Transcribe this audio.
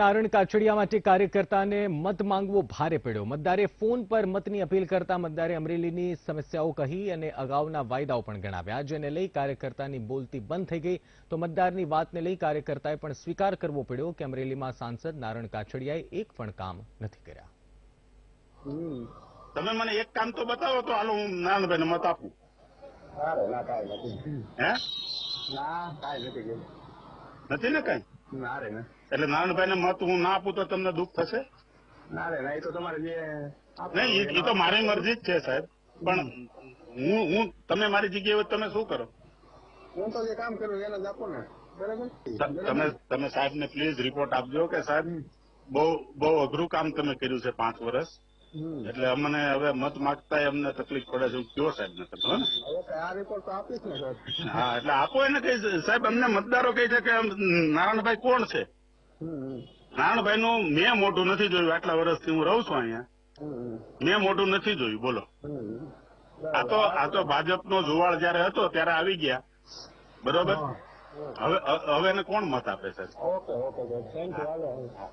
નારણ કાછડિયા માટે કાર્યકર્તાને મત માંગવો ભારે પડ્યો. મતદારે ફોન પર મતની અપીલ કરતા મતદારે અમરેલીની સમસ્યાઓ કહી અને અગાઉના વાયદાઓ પણ ગણાવ્યા. જેને લઈ કાર્યકર્તાની બોલતી બંધ થઈ ગઈ. તો મતદારની વાતને લઈ કાર્યકર્તાએ પણ સ્વીકાર કરવો પડ્યો કે અમરેલીમાં સાંસદ નારણ કાછડિયાએ એક પણ કામ નથી કર્યા. તમે મને એક કામ તો બતાવો તો હાલો હું નાનભાઈને મત આપું. ના કાંઈ નથી. ના કાંઈ નથી નથી ને કઈ? ના રે ના. એટલે મત હું ના આપું તો તમને દુઃખ થશે? ના રે ના એ તો તમારે જે નહીં એ તો મારી મરજી જ છે સાહેબ. પણ હું હું તમે મારી જગ્યાએ તમે શું કરો? હું તો જે કામ કરું એને જ આપો ને. તમે તમે તમે સાહેબને પ્લીઝ રિપોર્ટ આપજો કે સાહેબ બહુ બહુ અઘરું કામ તમે કર્યું છે પાંચ વર્ષ. એટલે અમને હવે મત માંગતા અમને તકલીફ પડે છે. કયો સાહેબ ને તમે હો એટલે આપો એને કઈ સાહેબ અમને મતદારો કહે છે કે નારાયણભાઈ કોણ છે? નારાયણભાઈ નું મેં મોટું નથી જોયું. આટલા વર્ષથી હું રહું છું અહીંયા. મેં મોટું નથી જોયું. બોલો. આ તો આ તો ભાજપનો જુવાળ જયારે હતો ત્યારે આવી ગયા. બરોબર? હવે હવે એને કોણ મત આપે સાહેબ ઓકે ઓકે થેન્ક યુ.